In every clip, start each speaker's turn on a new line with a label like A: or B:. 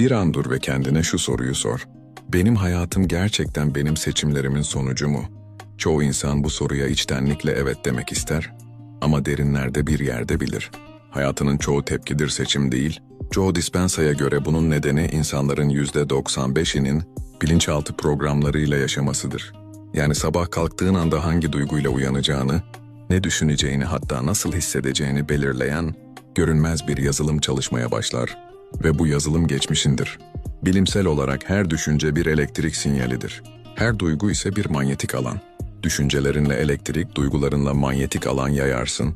A: Bir an dur ve kendine şu soruyu sor. Benim hayatım gerçekten benim seçimlerimin sonucu mu? Çoğu insan bu soruya içtenlikle evet demek ister ama derinlerde bir yerde bilir. Hayatının çoğu tepkidir seçim değil. Joe Dispensa'ya göre bunun nedeni insanların %95'inin bilinçaltı programlarıyla yaşamasıdır. Yani sabah kalktığın anda hangi duyguyla uyanacağını, ne düşüneceğini hatta nasıl hissedeceğini belirleyen görünmez bir yazılım çalışmaya başlar ve bu yazılım geçmişindir. Bilimsel olarak her düşünce bir elektrik sinyalidir. Her duygu ise bir manyetik alan. Düşüncelerinle elektrik, duygularınla manyetik alan yayarsın.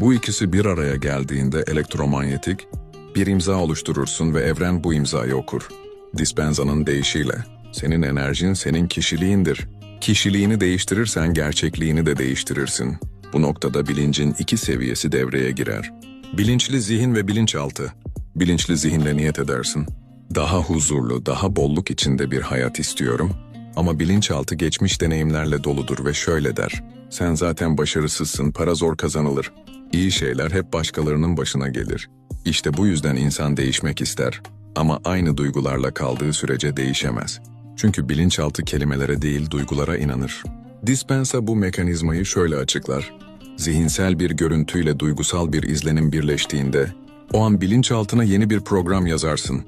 A: Bu ikisi bir araya geldiğinde elektromanyetik bir imza oluşturursun ve evren bu imzayı okur. Dispensa'nın deyişiyle senin enerjin senin kişiliğindir. Kişiliğini değiştirirsen gerçekliğini de değiştirirsin. Bu noktada bilincin iki seviyesi devreye girer. Bilinçli zihin ve bilinçaltı. Bilinçli zihinle niyet edersin. Daha huzurlu, daha bolluk içinde bir hayat istiyorum. Ama bilinçaltı geçmiş deneyimlerle doludur ve şöyle der. Sen zaten başarısızsın, para zor kazanılır. İyi şeyler hep başkalarının başına gelir. İşte bu yüzden insan değişmek ister. Ama aynı duygularla kaldığı sürece değişemez. Çünkü bilinçaltı kelimelere değil duygulara inanır. Dispensa bu mekanizmayı şöyle açıklar. Zihinsel bir görüntüyle duygusal bir izlenim birleştiğinde, o an bilinçaltına yeni bir program yazarsın.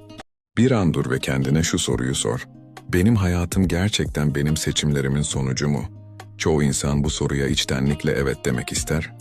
A: Bir an dur ve kendine şu soruyu sor. Benim hayatım gerçekten benim seçimlerimin sonucu mu? Çoğu insan bu soruya içtenlikle evet demek ister